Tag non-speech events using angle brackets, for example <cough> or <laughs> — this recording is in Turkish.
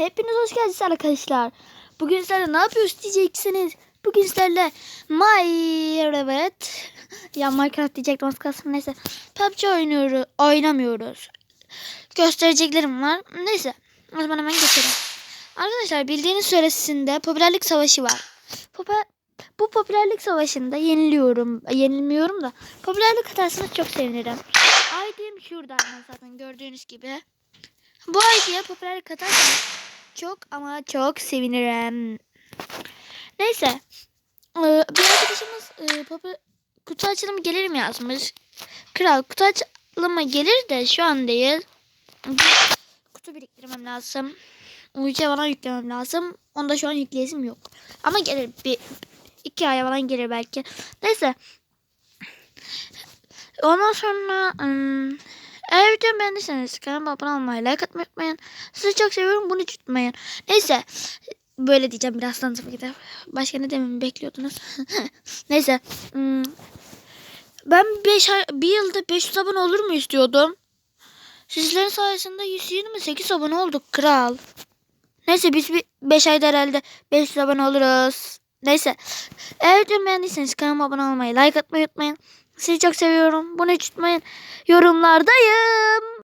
hepiniz hoş geldiniz arkadaşlar. Bugün sizlerle ne yapıyoruz diyeceksiniz. Bugün sizlerle My evet. Ya Minecraft diyecektim az kalsın neyse. PUBG oynuyoruz, oynamıyoruz. Göstereceklerim var. Neyse. O zaman hemen geçelim. Arkadaşlar bildiğiniz süresinde popülerlik savaşı var. Popüler, bu popülerlik savaşında yeniliyorum. Yenilmiyorum da. Popülerlik atarsanız çok sevinirim. ID'm şurada zaten gördüğünüz gibi. Bu ID'ye popülerlik katarsanız çok ama çok sevinirim. Neyse. Ee, bir arkadaşımız e, popü- kutu açılımı gelir mi yazmış. Kral kutu açılımı gelir de şu an değil. Kutu biriktirmem lazım. UC bana yüklemem lazım. Onda şu an yükleyesim yok. Ama gelir bir iki aya falan gelir belki. Neyse. Ondan sonra eğer videomu beğendiyseniz kanalıma abone olmayı, like atmayı unutmayın. Sizi çok seviyorum. Bunu tutmayın. Neyse. Böyle diyeceğim birazdan ki de. Başka ne dememi bekliyordunuz? <laughs> Neyse. ım, Ben 5 ay, bir yılda 500 abone olur mu istiyordum? Sizlerin sayesinde 128 abone olduk kral. Neyse biz 5 ayda herhalde 500 abone oluruz. Neyse. Eğer videomu beğendiyseniz kanalıma abone olmayı, like atmayı unutmayın. Sizi çok seviyorum. Bunu hiç unutmayın. Yorumlardayım.